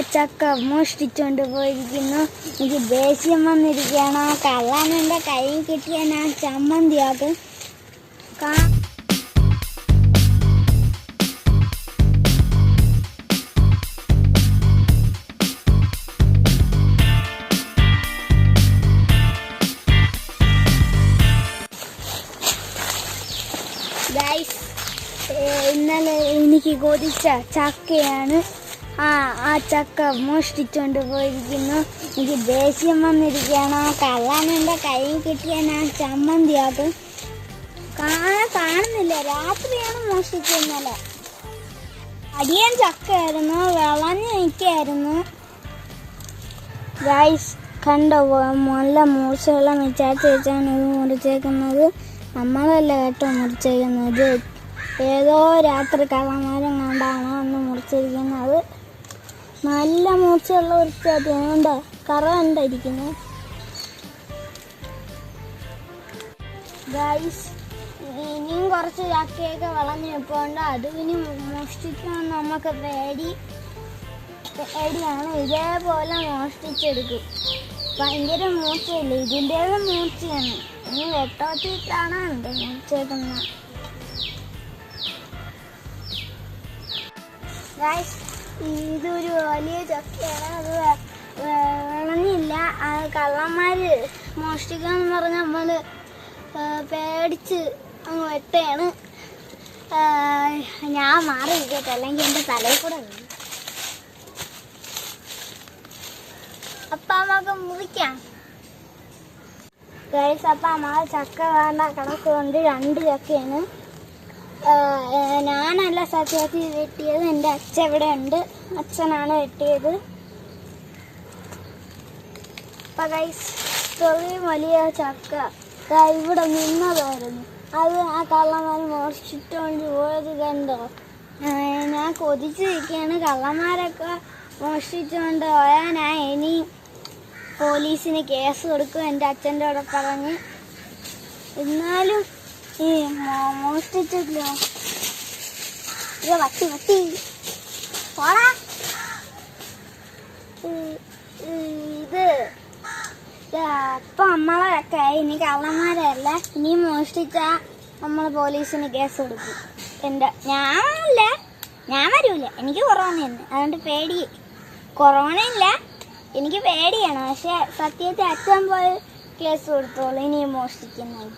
ചക്ക മോഷ്ടിച്ചോണ്ട് പോയിരിക്കുന്നു. എനിക്ക് ദേഷ്യം വന്നിരിക്കുകയാണ്. ആ കള്ളൻ എന്റെ കയ്യിൽ കിട്ടിയ ഞാൻ ചമ്മന്തിയാക്കും. കാ ഇന്നലെ എനിക്ക് കൊതിച്ച ചക്കയാണ് ആ ചക്ക മോഷ്ടിച്ചോണ്ട് പോയിരിക്കുന്നു. എനിക്ക് ദേഷ്യം വന്നിരിക്കുകയാണ്. ആ കള്ളാനെന്റെ കയ്യിൽ കിട്ടിയ ഞാൻ ചമ്മന്തിയാക്കും. കാണാൻ കാണുന്നില്ല. രാത്രിയാണ് മോഷ്ടിച്ചിരുന്നത്. അടിയൻ ചക്കയായിരുന്നു. വിളഞ്ഞ് നിൽക്കായിരുന്നു ഗൈസ് കണ്ടോ? നല്ല മൂർച്ചയുള്ള മിച്ചാച്ച വെച്ചാണ് ഇത് മുറിച്ചേക്കുന്നത്. നമ്മളല്ല കേട്ടോ മുറിച്ചേക്കുന്നത്? ഏതോ രാത്രി കള്ളന്മാരും കണ്ടാണ് അന്ന് മുറിച്ചിരിക്കുന്നത്. നല്ല മൂർച്ചയുള്ള ഒരു ചേട്ടനുണ്ട് കറ ഉണ്ടായിരിക്കുന്നത് ഗൈസ് ഇനിയും കുറച്ച് ചക്കയൊക്കെ വളഞ്ഞു അത് ഇനി മോഷ്ടിക്കുമെന്ന് നമുക്ക് പേടി പേടിയാണ് ഇതേപോലെ മോഷ്ടിച്ചെടുക്കും. ഭയങ്കര മൂർച്ചയില്ല? ഇതിന്റെത് മൂർച്ചയാണ്. ഇനി വെട്ടോത്തിട്ടാണ് ഉണ്ട് മൂർച്ചേക്കുന്നത് ഗൈസ് ഇതൊരു വലിയ ചക്കയാണ്. അത് വിളഞ്ഞില്ല അത് കള്ളന്മാര് മോഷ്ടിക്കാന്ന് പറഞ്ഞ നമ്മൾ പേടിച്ച് അങ്ങ് വെട്ടയാണ് ഞാൻ മാറി ഇരിക്കട്ടെ അല്ലെങ്കിൽ എന്റെ തലയിൽ കൂടെ അപ്പ അമ്മയ്ക്ക് മുറിക്കാം. ഗൈസ് അപ്പ അമ്മ ചക്ക വേണ്ട കണക്ക് കൊണ്ട് രണ്ട് ചക്കയാണ്. ഞാനല്ല സത്യത്തിൽ വെട്ടിയത്. എന്റെ അച്ഛൻ ഇവിടെ ഉണ്ട്. അച്ഛനാണ് വെട്ടിയത്. ചെറിയ വലിയ ചക്ക. ഇവിടെ നിന്നതായിരുന്നു. അത് ആ കള്ളന്മാർ മോഷിച്ചിട്ടുകൊണ്ട് പോയത് കണ്ടോ? ഞാൻ കൊതിച്ചിരിക്കുകയാണ് കള്ളന്മാരൊക്കെ മോഷ്ടിച്ചുകൊണ്ട് പോയാൽ ഞാൻ ഇനി പോലീസിന് കേസ് കൊടുക്കും. എന്റെ അച്ഛന്റെ കൂടെ പറഞ്ഞ്. എന്നാലും ഈ മോഷ്ടിച്ചല്ലോ ഇത് വട്ടി വട്ടി പോടാ ഇത് അപ്പൊ നമ്മളൊക്കെ ഇനി കള്ളന്മാരല്ല ഇനി മോഷ്ടിച്ച നമ്മൾ പോലീസിന് കേസ് കൊടുക്കും എന്റെ ഞാനല്ല ഞാൻ വരൂല എനിക്ക് കൊറോണ അതുകൊണ്ട് പേടി. കൊറോണ ഇല്ല. എനിക്ക് പേടിയാണ്. പക്ഷെ സത്യത്തെ അച്ഛൻ പോയി കേസ് കൊടുത്തോളൂ. ഇനി മോഷ്ടിക്കുന്നത്